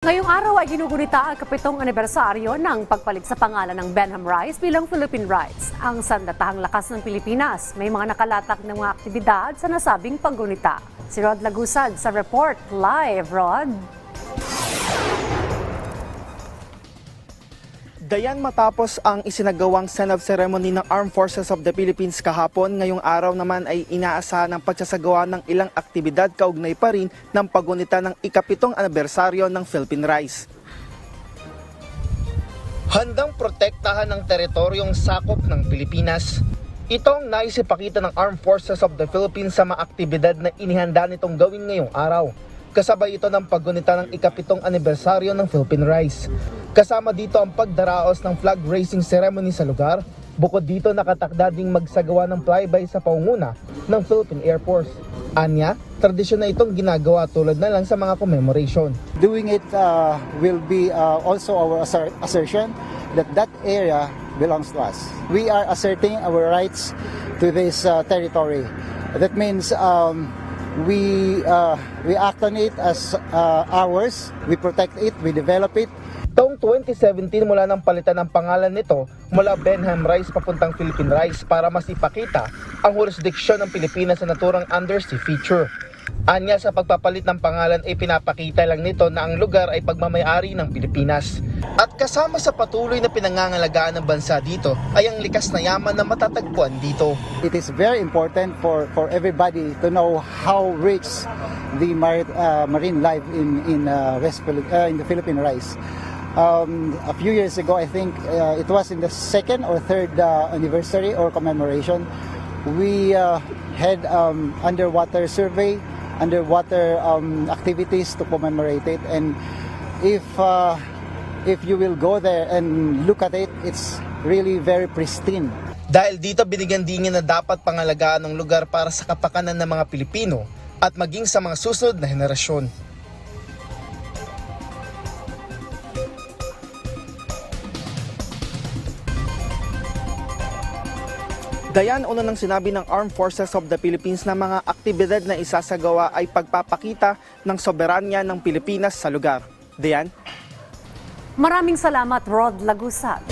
Ngayong araw ay ginugunita ang kapitong anibersaryo ng pagpalit sa pangalan ng Benham Rice bilang Philippine Rice. Ang sandatahang lakas ng Pilipinas, may mga nakalatak ng mga aktibidad sa nasabing paggunita. Si Rod Lagusad sa report. Live, Rod. Dayan matapos ang isinagawang send-off ceremony ng Armed Forces of the Philippines kahapon, ngayong araw naman ay inaasahan ang pagsasagawa ng ilang aktibidad kaugnay pa rin ng pagunita ng ikapitong anibersaryo ng Philippine Rice. Handang protektahan ng teritoryong sakop ng Pilipinas. Itong naisipakita ng Armed Forces of the Philippines sa mga aktibidad na inihanda nitong gawin ngayong araw. Kasabay ito ng paggunita ng ikapitong anibersaryo ng Philippine Rice. Kasama dito ang pagdaraos ng flag raising ceremony sa lugar. Bukod dito nakatakda ding magsagawa ng flyby sa paunguna ng Philippine Air Force. Anya, tradisyon na itong ginagawa tulad na lang sa mga commemoration. doing it uh, will be uh, also our asser- assertion that that area belongs to us. We are asserting our rights to this uh, territory. That means um, we uh, we act on it as uh, ours. We protect it. We develop it. Taong 2017 mula nang palitan ng pangalan nito mula Benham Rice papuntang Philippine Rice para mas ipakita ang jurisdiksyon ng Pilipinas sa naturang undersea feature. Anya sa pagpapalit ng pangalan ay pinapakita lang nito na ang lugar ay pagmamayari ng Pilipinas. At kasama sa patuloy na pinangangalagaan ng bansa dito ay ang likas na yaman na matatagpuan dito. It is very important for, for everybody to know how rich the mar- uh, marine life in in uh, West Philip- uh, in the Philippine Rice. Um, a few years ago, I think uh, it was in the second or third uh, anniversary or commemoration, we uh, had um, underwater survey, underwater um, activities to commemorate it. And if uh, if you will go there and look at it, it's really very pristine. Dahil dito binigyan din niya na dapat pangalagaan ng lugar para sa kapakanan ng mga Pilipino at maging sa mga susunod na henerasyon. Dayan, una nang sinabi ng Armed Forces of the Philippines na mga aktibidad na isasagawa ay pagpapakita ng soberanya ng Pilipinas sa lugar. Dayan? Maraming salamat, Rod Lagusad.